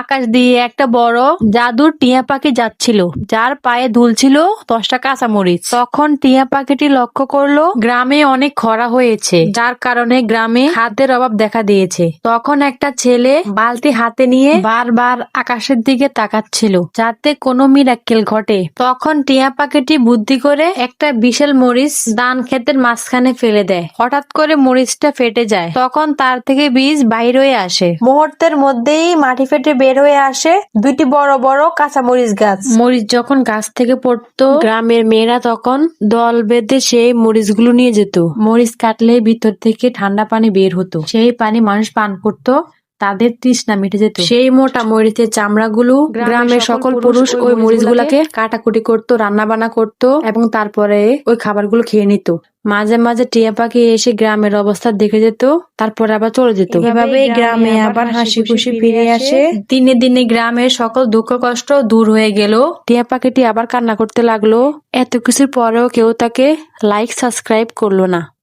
আকাশ দিয়ে একটা বড় জাদুর টিয়া পাখি যাচ্ছিল। যার পায়ে দুলছিল দশটা কাঁচামরিচ। তখন টিয়া পাখিটি লক্ষ্য করল, গ্রামে অনেক খরা হয়েছে, যার কারণে গ্রামে খাদ্যের অভাব দেখা দিয়েছে। তখন একটা ছেলে বালতি হাতে নিয়ে বারবার আকাশের দিকে তাকাচ্ছিল, যাতে কোনো মিরাক্কেল ঘটে। তখন টিয়া পাখিটি বুদ্ধি করে একটা বিশাল মরিচ দান ক্ষেতের মাঝখানে ফেলে দেয়। হঠাৎ করে মরিচটা ফেটে যায়। তখন তার থেকে বীজ বাইরে আসে। মুহূর্তের মধ্যেই মাটি ফেটে বের হয়ে আসে দুইটি বড় বড় কাঁচা মরিচ গাছ। মরিচ যখন গাছ থেকে পড়তো, গ্রামের মেয়েরা তখন দল বেঁধে সেই মরিচগুলো নিয়ে যেত। মরিচ কাটলে ভিতর থেকে ঠান্ডা পানি বের হতো। সেই পানি মানুষ পান করতো। তাদের তৃষ্ণা মিটে যেত। সেই মোটা মরিচের চামড়াগুলো গ্রামের সকল পুরুষ ওই মরিচগুলাকে কাটাকুটি করতো রান্না বান্না করতো এবং তারপরে ওই খাবারগুলো খেয়ে নিত। মাঝে মাঝে টিয়া পাখি এসে গ্রামের অবস্থা দেখে যেত তারপরে আবার চলে যেত। এভাবে গ্রামে আবার হাসি খুশি ফিরে আসে। দিনে দিনে গ্রামের সকল দুঃখ কষ্ট দূর হয়ে গেল। টিয়া পাখিটি আবার কান্না করতে লাগল। এত কিছুর পরেও কেউ তাকে লাইক সাবস্ক্রাইব করল না।